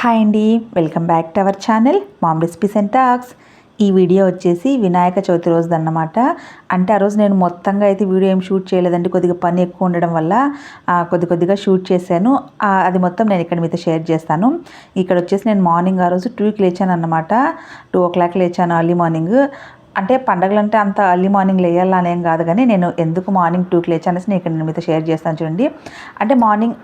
Hi అండి welcome back to our channel mom recipes and talks ఈ video వచ్చేసి వినాయక చవితి రోజు అన్నమాట అంటే ఆ రోజు నేను మొత్తంగా అయితే వీడియో ఏం షూట్ చేయలేదండి. కొద్దిగా పని ఎక్కువ ఉండడం వల్ల కొద్ది కొద్దిగా షూట్ చేశాను. అది మొత్తం నేను ఇక్కడ మీతో షేర్ చేస్తాను. ఇక్కడ వచ్చేసి నేను మార్నింగ్ ఆ రోజు టూకి లేచాను అన్నమాట టూ ఓ క్లాక్ లేచాను అర్లీ మార్నింగ్ అంటే పండగలు అంటే అంత అర్లీ మార్నింగ్ లేయాలని ఏం కాదు కానీ నేను ఎందుకు మార్నింగ్ టూకి లేచి అనేసి నేను ఇక్కడ నేను మీతో షేర్ చేస్తాను చూడండి. అంటే మార్నింగ్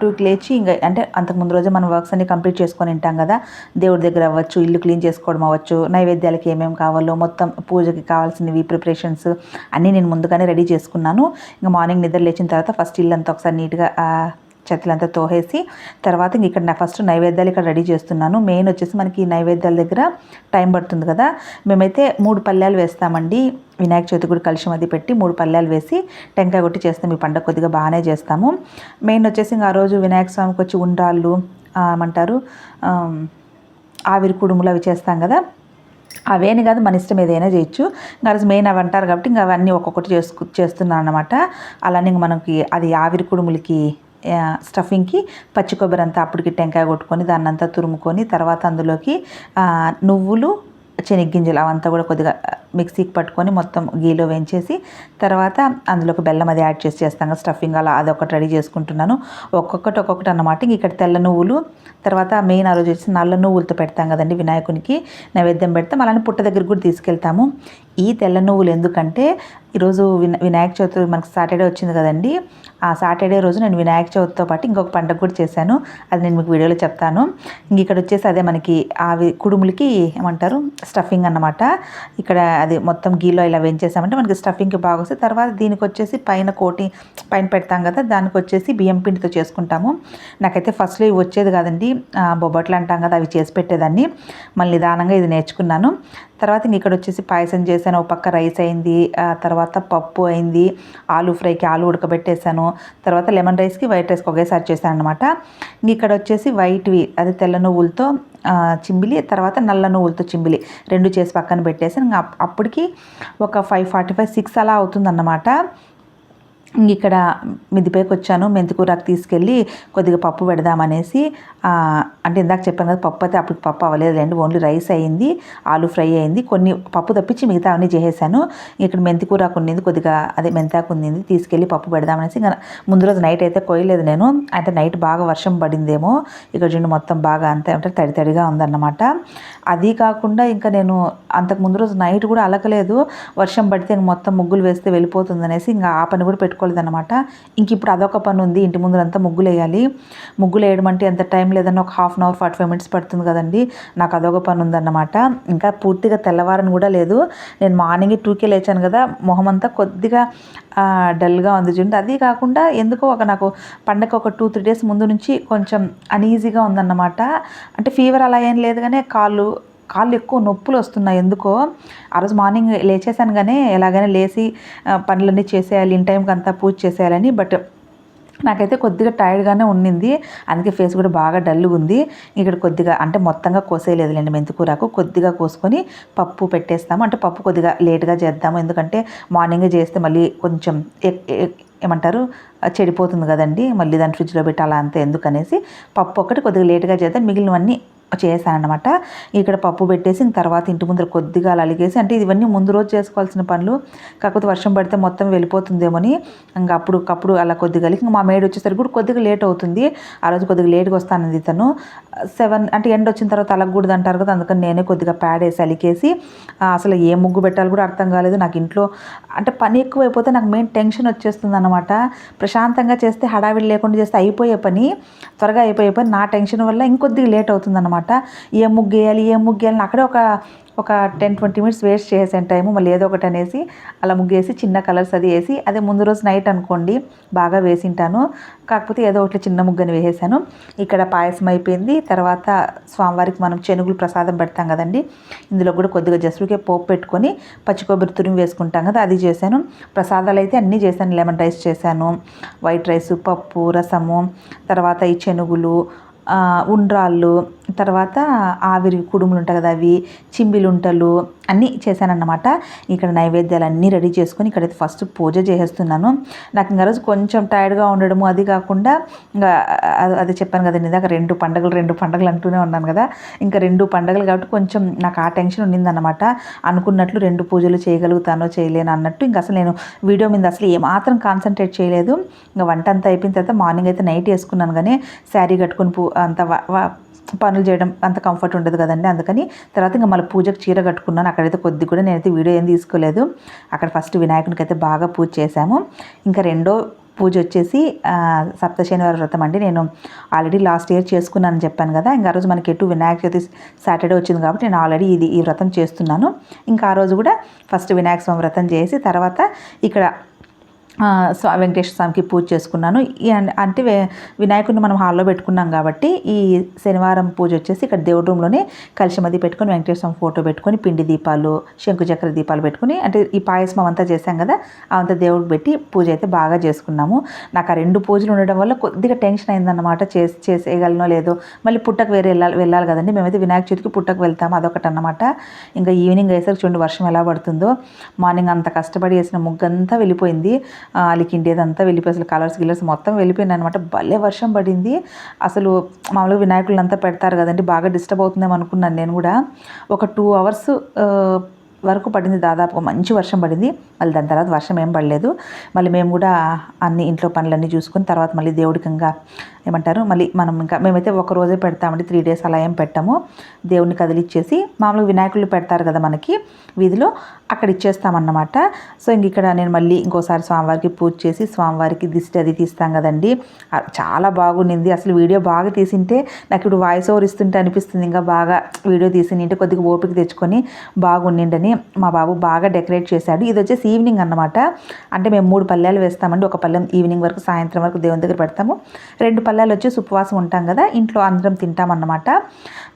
టూకి లేచి ఇంకా అంటే అంతకు ముందు రోజు మనం వర్క్స్ అన్ని కంప్లీట్ చేసుకొని ఉంటాం కదా. దేవుడి దగ్గర అవ్వచ్చు ఇల్లు క్లీన్ చేసుకోవడం అవ్వచ్చు నైవేద్యాలకి ఏమేమి కావాలో మొత్తం పూజకి కావాల్సినవి ప్రిపరేషన్స్ అన్నీ నేను ముందుగానే రెడీ చేసుకున్నాను. ఇంకా మార్నింగ్ నిద్ర లేచిన తర్వాత ఫస్ట్ ఇల్లు అంతా ఒకసారి నీట్గా చెత్తలంతా తోహేసి తర్వాత ఇక్కడ నా ఫస్ట్ నైవేద్యాలు ఇక్కడ రెడీ చేస్తున్నాను. మెయిన్ వచ్చేసి మనకి నైవేద్యాల దగ్గర టైం పడుతుంది కదా. మేమైతే మూడు పల్లెలు వేస్తామండి. వినాయక చవితి కూడా కలిసి అది పెట్టి మూడు పల్లెలు వేసి టెంకాయ కొట్టి చేస్తాం. ఈ పండుగ కొద్దిగా బాగానే చేస్తాము. మెయిన్ వచ్చేసి ఇంకా ఆ రోజు వినాయక స్వామికి వచ్చి ఉండ్రాళ్ళు ఏమంటారు ఆవిరి కుడుములు అవి చేస్తాం కదా. అవేని కాదు మన ఇష్టం ఏదైనా చేయొచ్చు. ఇంకా మెయిన్ అవి అంటారు కాబట్టి ఇంకా అవన్నీ ఒక్కొక్కటి చేసుకు చేస్తున్నాను అనమాట అలానే ఇంక మనకి అది ఆవిరి కుడుములకి స్టఫింగ్కి పచ్చి కొబ్బరి అంతా అప్పటికి టెంకాయ కొట్టుకొని దాన్ని అంతా తురుముకొని తర్వాత అందులోకి నువ్వులు శనగ్గింజలు అవంతా కూడా కొద్దిగా మిక్సీకి పట్టుకొని మొత్తం గీలో వేయించేసి తర్వాత అందులోకి బెల్లం అది యాడ్ చేసి చేస్తాం స్టఫింగ్ అలా అదొకటి రెడీ చేసుకుంటున్నాను. ఒక్కొక్కటి ఒక్కొక్కటి అన్నమాట. ఇక్కడ తెల్ల నువ్వులు తర్వాత మెయిన్ ఆ రోజు వచ్చి నల్ల నువ్వులతో పెడతాం కదండి వినాయకునికి నైవేద్యం పెడతాం. అలానే పుట్ట దగ్గర కూడా తీసుకెళ్తాము. ఈ తెల్ల నువ్వులు ఎందుకంటే ఈరోజు వినా వినాయక చవితి మనకు సాటర్డే వచ్చింది కదండి. ఆ సాటర్డే రోజు నేను వినాయక చవితితో పాటు ఇంకొక పండుగ కూడా చేశాను. అది నేను మీకు వీడియోలో చెప్తాను. ఇంక ఇక్కడ వచ్చేసి అదే మనకి అవి కుడుములకి ఏమంటారు? స్టఫింగ్ అన్నమాట. ఇక్కడ అది మొత్తం గీలో ఇలా వేయించేసామంటే మనకి స్టఫింగ్కి బాగా వస్తుంది తర్వాత దీనికి వచ్చేసి పైన కోటి పైన పెడతాం కదా దానికి వచ్చేసి బియ్యం పిండితో చేసుకుంటాము. నాకైతే ఫస్ట్లో ఇవి వచ్చేది కాదండి. బొబ్బట్లు అంటాం కదా అవి చేసి పెట్టేదాన్ని. మళ్ళీ నిదానంగా ఇది నేర్చుకున్నాను. తర్వాత నేను ఇక్కడ వచ్చేసి పాయసం చేశాను ఒక పక్క రైస్ అయింది తర్వాత పప్పు అయింది ఆలు ఫ్రైకి ఆలు ఉడకబెట్టేశాను తర్వాత లెమన్ రైస్కి వైట్ రైస్కి ఒకేసారి చేశాను అనమాట ఇంక ఇక్కడ వచ్చేసి వైట్వి అది తెల్ల నువ్వులతో ఆ, చిమ్మిలి తర్వాత నల్ల నువ్వులతో చిమ్మిలి రెండు చేసి పక్కన పెట్టేసి అప్పటికి ఒక ఫైవ్ ఫార్టీ ఫైవ్ సిక్స్ అలా అవుతుందన్నమాట. ఇక్కడ మిద్దిపైకి వచ్చాను మెంతికూరకు తీసుకెళ్ళి కొద్దిగా పప్పు పెడదామనేసి అంటే ఇందాక చెప్పాను కదా పప్పు అయితే అప్పటికి పప్పు అవ్వలేదులేండి ఓన్లీ రైస్ అయింది ఆలు ఫ్రై అయింది కొన్ని పప్పు తప్పించి మిగతా అన్నీ చేసేసాను. ఇక్కడ మెంతికూరకు ఉన్నింది కొద్దిగా అదే మెంతాకు ఉన్నింది తీసుకెళ్ళి పప్పు పెడదామనేసి ఇంకా ముందు రోజు నైట్ అయితే కొయ్యలేదు నేను అంటే నైట్ బాగా వర్షం పడిందేమో ఇక్కడ చూడండి మొత్తం బాగా అంత అంటే తడి తడిగా ఉందన్నమాట. అది కాకుండా ఇంకా నేను అంతకు ముందు రోజు నైట్ కూడా అలకలేదు వర్షం పడితే ఇంక మొత్తం ముగ్గులు వేస్తే వెళ్ళిపోతుంది అనేసి ఇంకా ఆ పని కూడా పెట్టుకు అనమాట ఇంక ఇప్పుడు అదొక పని ఉంది. ఇంటి ముందు అంతా ముగ్గులు వేయాలి ముగ్గులు వేయడం అంటే ఎంత టైం లేదన్నా ఒక half an hour forty five minutes పడుతుంది కదండి. నాకు అదొక పని ఉందన్నమాట. ఇంకా పూర్తిగా తెల్లవారని కూడా లేదు. నేను మార్నింగ్ టూకే లేచాను కదా. మొహం అంతా కొద్దిగా డల్గా ఉంది చూడండి. అది కాకుండా ఎందుకో ఒక నాకు పండగ ఒక టూ త్రీ డేస్ ముందు నుంచి కొంచెం అనీజీగా ఉందన్నమాట. అంటే ఫీవర్ అలా ఏం లేదు కానీ కాళ్ళు కాళ్ళు ఎక్కువ నొప్పులు వస్తున్నాయి. ఎందుకో? ఆ రోజు మార్నింగ్ లేచేసాను కానీ ఎలాగైనా లేచి పనులన్నీ చేసేయాలి ఇన్ టైంకి అంతా పూజ చేసేయాలని. బట్ నాకైతే కొద్దిగా టైర్డ్గానే ఉండింది అందుకే ఫేస్ కూడా బాగా డల్గా ఉంది. ఇక్కడ కొద్దిగా అంటే మొత్తంగా కోసేయలేదులేండి మెంతికూరకు. కొద్దిగా కోసుకొని పప్పు పెట్టేస్తాము. అంటే పప్పు కొద్దిగా లేట్గా చేద్దాము. ఎందుకంటే మార్నింగ్ చేస్తే మళ్ళీ కొంచెం ఏమంటారు? చెడిపోతుంది కదండి. మళ్ళీ దాన్ని ఫ్రిడ్జ్లో పెట్టి అలా అంతే. ఎందుకనేసి పప్పు ఒకటి కొద్దిగా లేట్గా చేద్దాం. మిగిలినవన్నీ చేశానమాట ఇక్కడ పప్పు పెట్టేసి ఇంక తర్వాత ఇంటి ముందర కొద్దిగా అలా అలిగేసి అంటే ఇవన్నీ ముందు రోజు చేసుకోవాల్సిన పనులు. కాకపోతే వర్షం పడితే మొత్తం వెళ్ళిపోతుందేమోని. ఇంకా అప్పుడు కప్పుడు అలా కొద్దిగా అలిగి ఇంకా మా మేడ్ వచ్చేసరికి కూడా కొద్దిగా లేట్ అవుతుంది. ఆ రోజు కొద్దిగా లేట్గా వస్తానంది తను సెవెన్ అంటే ఎండ్ వచ్చిన తర్వాత అలగకూడదు అంటారు కదా అందుకని నేనే కొద్దిగా ప్యాడ్ వేసి అలికేసి అసలు ఏ ముగ్గు పెట్టాలి కూడా అర్థం కాలేదు. నాకు ఇంట్లో అంటే పని ఎక్కువైపోతే నాకు మెయిన్ టెన్షన్ వచ్చేస్తుంది అనమాట ప్రశాంతంగా చేస్తే హడావిడి లేకుండా చేస్తే అయిపోయే పని త్వరగా అయిపోయే పని. నా టెన్షన్ వల్ల ఇంకొద్దిగా లేట్ అవుతుంది అనమాట ఏ ముగ్గు వేయాలి ఏ ముగ్గు వేయాలి అక్కడే ఒక ఒక టెన్ ట్వంటీ మినిట్స్ వేస్ట్ చేసాను టైం మళ్ళీ ఏదో ఒకటి అనేసి అలా ముగ్గేసి చిన్న కలర్స్ అది వేసి అదే ముందు రోజు నైట్ అనుకోండి బాగా వేసింటాను. కాకపోతే ఏదో ఒకటి చిన్న ముగ్గని వేసేసాను. ఇక్కడ పాయసం అయిపోయింది. తర్వాత స్వామివారికి మనం చెనుగులు ప్రసాదం పెడతాం కదండి. ఇందులో కూడా కొద్దిగా జస్టుకే పోపు పెట్టుకొని పచ్చి కొబ్బరి తురిమి వేసుకుంటాం కదా అది చేశాను. ప్రసాదాలు అయితే అన్నీ చేశాను. లెమన్ రైస్ చేశాను వైట్ రైస్ పప్పు రసము తర్వాత ఈ చెనుగులు ఉండ్రాళ్ళు తర్వాత ఆవిరి కుడుములు ఉంటాయి కదా అవి చింబిలుంటలు అన్నీ చేశానన్నమాట. ఇక్కడ నైవేద్యాలు అన్నీ రెడీ చేసుకొని ఇక్కడైతే ఫస్ట్ పూజ చేసేస్తున్నాను. నాకు ఇంకా రోజు కొంచెం టైర్డ్గా ఉండడము అది కాకుండా ఇంకా అది చెప్పాను కదండి ఇందాక రెండు పండుగలు రెండు పండుగలు అంటూనే ఉన్నాను కదా. ఇంకా రెండు పండుగలు కాబట్టి కొంచెం నాకు ఆ టెన్షన్ ఉండిందన్నమాట. అనుకున్నట్లు రెండు పూజలు చేయగలుగుతానో చేయలేను అన్నట్టు ఇంకా అసలు నేను వీడియో మీద అసలు ఏమాత్రం కాన్సన్ట్రేట్ చేయలేదు. ఇంకా వంట అంతా అయిపోయిన తర్వాత మార్నింగ్ అయితే నైట్ వేసుకున్నాను కానీ శారీ కట్టుకుని పూ అంత పనులు చేయడం అంత కంఫర్ట్ ఉండదు కదండి. అందుకని తర్వాత ఇంకా మళ్ళీ పూజకు చీర కట్టుకున్నాను. అక్కడైతే కొద్ది కూడా నేనైతే వీడియో ఏం తీసుకోలేదు. అక్కడ ఫస్ట్ వినాయకునికి అయితే బాగా పూజ చేశాము. ఇంకా రెండో పూజ వచ్చేసి సప్త శనివారం వ్రతం అండి. నేను ఆల్రెడీ లాస్ట్ ఇయర్ చేసుకున్నానని చెప్పాను కదా. ఇంకా ఆ రోజు మనకి ఎటు వినాయక చవితి సాటర్డే వచ్చింది కాబట్టి నేను ఆల్రెడీ ఇది ఈ వ్రతం చేస్తున్నాను. ఇంకా ఆ రోజు కూడా ఫస్ట్ వినాయక స్వామి వ్రతం చేసి తర్వాత ఇక్కడ స్వా వెంకటేశ్వర స్వామికి పూజ చేసుకున్నాను. అంటే వినాయకుడిని మనం హాల్లో పెట్టుకున్నాం కాబట్టి ఈ శనివారం పూజ వచ్చేసి ఇక్కడ దేవుడి రూమ్లోనే కలిసిమది పెట్టుకొని వెంకటేశ్వర స్వామి ఫోటో పెట్టుకొని పిండి దీపాలు శంకుచక్ర దీపాలు పెట్టుకుని అంటే ఈ పాయసం అంతా చేశాం కదా అవంతా దేవుడికి పెట్టి పూజ అయితే బాగా చేసుకున్నాము. నాకు ఆ రెండు పూజలు ఉండడం వల్ల కొద్దిగా టెన్షన్ అయిందన్నమాట. చేసి చేసేయగలనో లేదో. మళ్ళీ పుట్టకు వేరే వెళ్ళాలి వెళ్ళాలి కదండి. మేమైతే వినాయక చవితికి పుట్టకు వెళ్తాము అదొకటి అన్నమాట ఇంకా ఈవినింగ్ అయ్యేసరికి చూడండి వర్షం ఎలా పడుతుందో. మార్నింగ్ అంత కష్టపడి వేసిన ముగ్గంతా వెళ్ళిపోయింది. అలికిండేదంతా వెళ్ళిపోయి అసలు కలర్స్ గిలర్స్ మొత్తం వెళ్ళిపోయింది అనమాట భలే వర్షం పడింది. అసలు మామూలుగా వినాయకులంతా పెడతారు కదండి బాగా డిస్టర్బ్ అవుతుందేమో అనుకున్నాను నేను కూడా. ఒక టూ అవర్స్ వరకు పడింది దాదాపు మంచి వర్షం పడింది. మళ్ళీ దాని తర్వాత వర్షం ఏం పడలేదు. మళ్ళీ మేము కూడా అన్ని ఇంట్లో పనులన్నీ చూసుకుని తర్వాత మళ్ళీ దేవుడికంగా ఏమంటారు మళ్ళీ మనం ఇంకా మేమైతే ఒక రోజే పెడతామండి త్రీ డేస్ అలా ఏం పెట్టాము. దేవుడిని కదిలిచ్చేసి మామూలుగా వినాయకులు పెడతారు కదా మనకి వీధిలో అక్కడ ఇచ్చేస్తామన్నమాట. సో ఇంక ఇక్కడ నేను మళ్ళీ ఇంకోసారి స్వామివారికి పూజ చేసి స్వామివారికి దిష్టి అది తీస్తాం కదండి. చాలా బాగుండింది. అసలు వీడియో బాగా తీసింటే నాకు ఇప్పుడు వాయిస్ ఓవర్ ఇస్తుంటే అనిపిస్తుంది. ఇంకా బాగా వీడియో తీసి నింటే కొద్దిగా ఓపిక తెచ్చుకొని బాగుండిండని మా బాబు బాగా డెకరేట్ చేశాడు. ఇది వచ్చేసి ఈవినింగ్ అనమాట అంటే మేము మూడు పల్లెలు వేస్తామండి. ఒక పల్లెం ఈవినింగ్ వరకు సాయంత్రం వరకు దేవుని దగ్గర పెడతాము. రెండు పల్లెలు వచ్చి ఉపవాసం ఉంటాం కదా ఇంట్లో అందరం తింటామన్నమాట.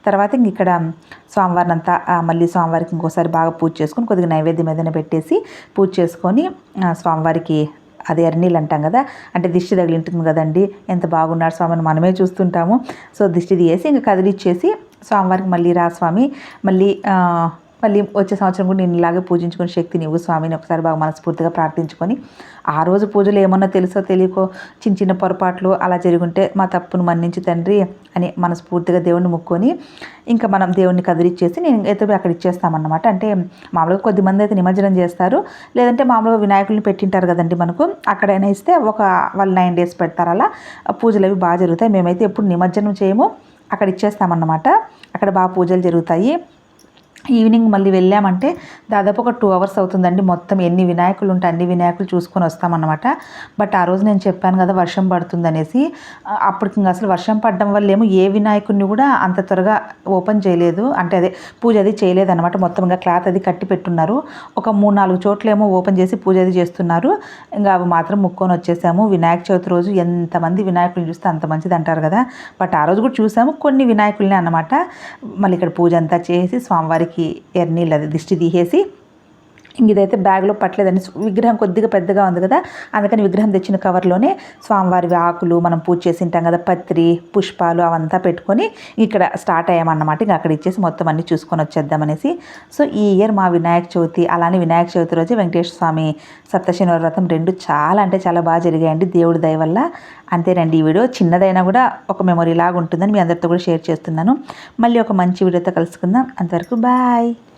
తర్వాత ఇంక ఇక్కడ స్వామివారిని అంతా మళ్ళీ స్వామివారికి ఇంకోసారి బాగా పూజ చేసుకొని కొద్దిగా నైవేద్యం ఏదైనా పెట్టేసి పూజ చేసుకొని స్వామివారికి అది ఎర్నీళ్ళు అంటాం కదా అంటే దిష్టి తగిలింటుంది కదండి ఎంత బాగున్నాడు స్వామిని మనమే చూస్తుంటాము. సో దిష్టి తీసి ఇంకా కదిలిచ్చేసి స్వామివారికి మళ్ళీ రా స్వామి మళ్ళీ మళ్ళీ వచ్చే సంవత్సరం కూడా నేను ఇలాగే పూజించుకుని శక్తి నీవు స్వామిని ఒకసారి బాగా మనస్ఫూర్తిగా ప్రార్థించుకొని ఆ రోజు పూజలు ఏమన్నా తెలుసో తెలియకో చిన్న చిన్న పొరపాట్లు అలా జరుగుంటే మా తప్పును మన్నించి తండ్రి అని మనస్ఫూర్తిగా దేవుణ్ణి ముక్కొని ఇంకా మనం దేవుణ్ణి కదిలిచ్చేసి నేను అయితే అక్కడ ఇచ్చేస్తామన్నమాట. అంటే మామూలుగా కొద్దిమంది అయితే నిమజ్జనం చేస్తారు. లేదంటే మామూలుగా వినాయకుల్ని పెట్టింటారు కదండి మనకు. అక్కడైనా ఇస్తే ఒక వాళ్ళు నైన్ డేస్ పెడతారు అలా. పూజలు అవి బాగా జరుగుతాయి. మేమైతే ఎప్పుడు నిమజ్జనం చేయము. అక్కడ ఇచ్చేస్తామన్నమాట. అక్కడ బాగా పూజలు జరుగుతాయి. ఈవినింగ్ మళ్ళీ వెళ్ళామంటే దాదాపు ఒక టూ అవర్స్ అవుతుందండి. మొత్తం ఎన్ని వినాయకులు ఉంటే అన్ని వినాయకులు చూసుకొని వస్తామన్నమాట. బట్ ఆ రోజు నేను చెప్పాను కదా వర్షం పడుతుందనేసి అప్పటికి ఇంకా అసలు వర్షం పడడం వల్ల ఏమో ఏ వినాయకుడిని కూడా అంత త్వరగా ఓపెన్ చేయలేదు. అంటే అదే పూజ అది చేయలేదన్నమాట. మొత్తం ఇంకా క్లాత్ అది కట్టి పెట్టున్నారు. ఒక మూడు నాలుగు చోట్ల ఏమో ఓపెన్ చేసి పూజ అది చేస్తున్నారు. ఇంకా అవి మాత్రం ముక్కొని వచ్చేసాము. వినాయక చవితి రోజు ఎంతమంది వినాయకులు చూస్తే అంత మంచిది అంటారు కదా. బట్ ఆ రోజు కూడా చూసాము. కొన్ని వినాయకుల్ని అనమాట మళ్ళీ ఇక్కడ పూజ అంతా చేసి స్వామివారి వారికి ఎర్నీళ్ళు అది దిష్టి తీసేసి ఇదైతే బ్యాగ్లో పట్టలేదని విగ్రహం కొద్దిగా పెద్దగా ఉంది కదా అందుకని విగ్రహం తెచ్చిన కవర్లోనే స్వామివారి ఆకులు మనం పూజ చేసి ఉంటాం కదా పత్రి పుష్పాలు అవంతా పెట్టుకొని ఇక్కడ స్టార్ట్ అయ్యామన్నమాట. ఇంకా అక్కడ ఇచ్చేసి మొత్తం అన్ని చూసుకొని వచ్చేద్దామనేసి సో ఈ ఇయర్ మా వినాయక చవితి అలానే వినాయక చవితి రోజు వెంకటేశ్వర స్వామి సప్తశనివారి వ్రతం రెండు చాలా అంటే చాలా బాగా జరిగాయండి దేవుడి దయ వల్ల. అంతేనండి ఈ వీడియో చిన్నదైనా కూడా ఒక మెమొరీ లాగా ఉంటుందని మీ అందరితో కూడా షేర్ చేస్తున్నాను. మళ్ళీ ఒక మంచి వీడియోతో కలుసుకుందాం. అంతవరకు బాయ్.